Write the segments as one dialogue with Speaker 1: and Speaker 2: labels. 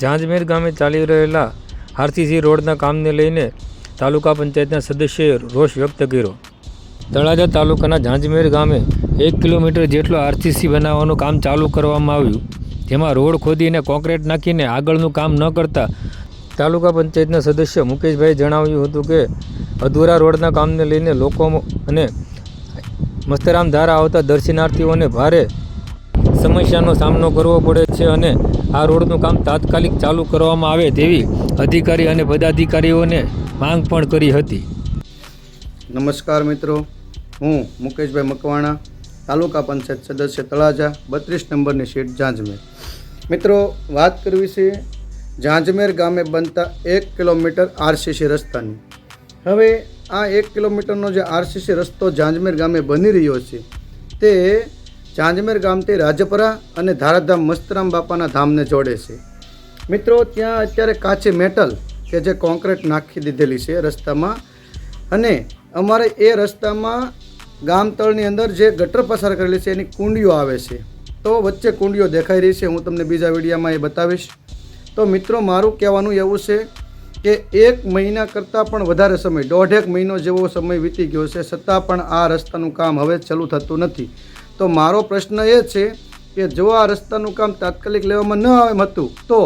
Speaker 1: ઝાંઝમેર ગામે ચાલી રહેલા આરસીસી રોડના કામને લઈને તાલુકા પંચાયતના સદસ્યએ રોષ વ્યક્ત કર્યો. તળાજા તાલુકાના ઝાંઝમેર ગામે એક કિલોમીટર જેટલો આરસીસી બનાવવાનું કામ ચાલુ કરવામાં આવ્યું. જેમાં રોડ ખોદીને કોન્ક્રીટ નાખીને આગળનું કામ ન કરતા તાલુકા પંચાયતના સદસ્ય મુકેશભાઈ જણાવ્યું હતું કે, અધૂરા રોડના કામને લઈને લોકો અને મસ્તરામ ધારા આવતા દર્શનાર્થીઓને ભારે સમસ્યાનો સામનો કરવો પડે છે અને આ રોડનું કામ તાત્કાલિક ચાલુ કરવામાં આવે તેવી અધિકારી અને પદાધિકારીઓને માંગ પણ કરી હતી.
Speaker 2: નમસ્કાર મિત્રો. હું મુકેશભાઈ મકવાણા, તાલુકા પંચાયત સદસ્ય તળાજા, બત્રીસ નંબરની સીટ ઝાંઝમેર. મિત્રો, વાત કરવી છે ઝાંઝમેર ગામે બનતા એક કિલોમીટર આરસીસી રસ્તાની. હવે આ એક કિલોમીટરનો જે આરસીસી રસ્તો ઝાંઝમેર ગામે બની રહ્યો છે, તે ઝાંઝમેર ગામથી રાજપરા અને ધારાધામ મસ્તરામ બાપાના ધામને જોડે છે. મિત્રો, ત્યાં અત્યારે કાચી મેટલ કે જે કોન્ક્રીટ નાખી દીધેલી છે રસ્તામાં અને અમારે એ રસ્તામાં ગામતળની અંદર જે ગટર પસાર કરેલી છે એની કુંડીઓ આવે છે. તો વચ્ચે કુંડીઓ દેખાઈ રહી છે, હું તમને બીજા વિડીયામાં એ બતાવીશ. તો મિત્રો, મારું કહેવાનું એવું છે કે એક મહિના કરતાં પણ વધારે સમય, દોઢેક મહિનો જેવો સમય વીતી ગયો છે, છતાં પણ આ રસ્તાનું કામ હવે ચાલુ થતું નથી. તો મારો પ્રશ્ન એ છે કે જો આ રસ્તાનું કામ તાત્કાલિક લેવામાં ન આવે હતું, તો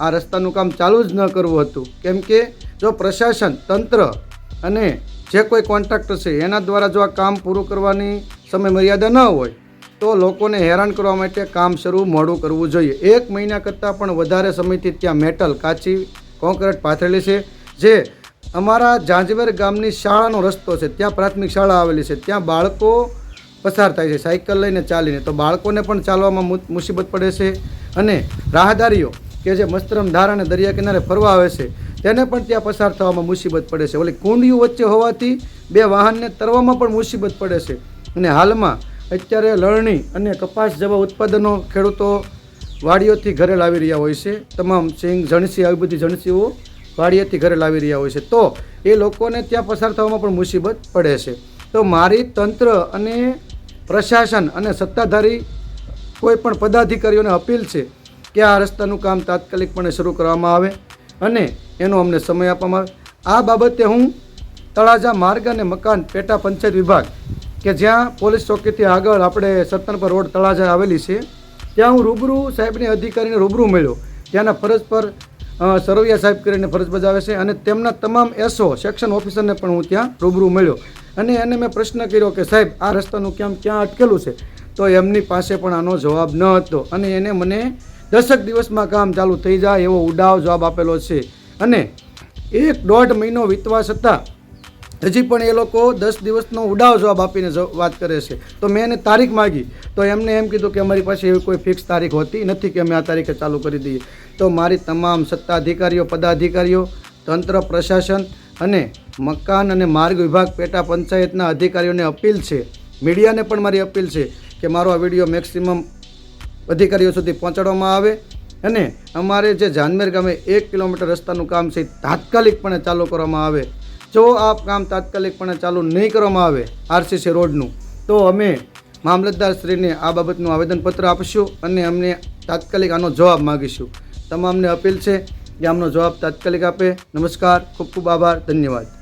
Speaker 2: આ રસ્તાનું કામ ચાલુ જ ન કરવું હતું. કેમ કે જો પ્રશાસન, તંત્ર અને જે કોઈ કોન્ટ્રાક્ટર છે, એના દ્વારા જો આ કામ પૂરું કરવાની સમય મર્યાદા ન હોય, તો લોકોને હેરાન કરવા માટે કામ શરૂ મોડું કરવું જોઈએ. એક મહિના કરતાં પણ વધારે સમયથી ત્યાં મેટલ, કાચી કોન્ક્રીટ પાથરેલી છે, જે અમારા ઝાંઝવેર ગામની શાળાનો રસ્તો છે. ત્યાં પ્રાથમિક શાળા આવેલી છે. ત્યાં બાળકો પસાર થાય છે. સાયકલ લઈને ચાલીને તો બાળકોને પણ ચાલવામાં મુસીબત પડે છે અને રાહદારીઓ કે જે મસ્તરમ ધાર અને દરિયા કિનારે ફરવા આવે છે, તેને પણ ત્યાં પસાર થવામાં મુસીબત પડે છે. ઓલી કુંડિયું વચ્ચે હોવાથી બે વાહનને તરવામાં પણ મુસીબત પડે છે. અને હાલમાં અત્યારે લણણી અને કપાસ જેવા ઉત્પાદનો ખેડૂતો વાડીઓથી ઘરે લાવી રહ્યા હોય છે. તમામ સિંગ, જણસી, આવી બધી જણસીઓ વાડીએથી ઘરે લાવી રહ્યા હોય છે. તો એ લોકોને ત્યાં પસાર થવામાં પણ મુસીબત પડે છે. તો મારી તંત્ર અને પ્રશાસન અને સત્તાધારી કોઈ પણ પદાધિકારીઓને અપીલ છે કે આ રસ્તાનું કામ તાત્કાલિકપણે શરૂ કરવામાં આવે અને એનો અમને સમય આપવામાં આવે. આ બાબતે હું તળાજા માર્ગ અને મકાન પેટા પંચાયત વિભાગ કે જ્યાં પોલીસ ચોકીથી આગળ આપણે સત્તનપર રોડ તળાજા આવેલી છે, ત્યાં હું રૂબરૂ સાહેબની અધિકારીને રૂબરૂ મળ્યો. ત્યાંના ફરજ પર સરવૈયા સાહેબ કરીને ફરજ બજાવે છે અને તેમના તમામ એસો સેક્શન ઓફિસરને પણ હું ત્યાં રૂબરૂ મળ્યો. અને એને મેં પ્રશ્ન કર્યો કે સાહેબ, આ રસ્તાનું કેમ ક્યાં અટકેલું છે? તો એમની પાસે પણ આનો જવાબ ન હતો અને એને મને દસક દિવસમાં કામ ચાલુ થઈ જાય એવો ઉડાવ જવાબ આપેલો છે. અને એક દોઢ મહિનો વીતવા છતાં હજી પણ એ લોકો દસ દિવસનો ઉડાવ જવાબ આપીને વાત કરે છે. તો મેં એને તારીખ માગી. તો એમને એમ કીધું કે અમારી પાસે એવી કોઈ ફિક્સ તારીખ હોતી નથી કે અમે આ તારીખે ચાલુ કરી દઈએ. તો મારી તમામ સત્તાધિકારીઓ, પદાધિકારીઓ, તંત્ર, પ્રશાસન અને મકાન અને માર્ગ વિભાગ પેટા પંચાયતના અધિકારીઓને અપીલ છે, મીડિયાને પણ મારી અપીલ છે કે મારો આ વીડિયો મેક્સિમમ અધિકારીઓ સુધી પહોંચાડવામાં આવે અને અમારે જે જાનમેર ગામે એક કિલોમીટર રસ્તાનું કામ છે તાત્કાલિકપણે ચાલુ કરવામાં આવે. જો આ કામ તાત્કાલિકપણે ચાલુ નહીં કરવામાં આવે, આરસીસી રોડનું, તો અમે મામલતદારશ્રીને આ બાબતનું આવેદનપત્ર આપીશું અને અમને તાત્કાલિક આનો જવાબ માગીશું. તમામને અપીલ છે કે આમનો જવાબ તાત્કાલિક આપે. નમસ્કાર ખૂબ ખૂબ આભાર ધન્યવાદ.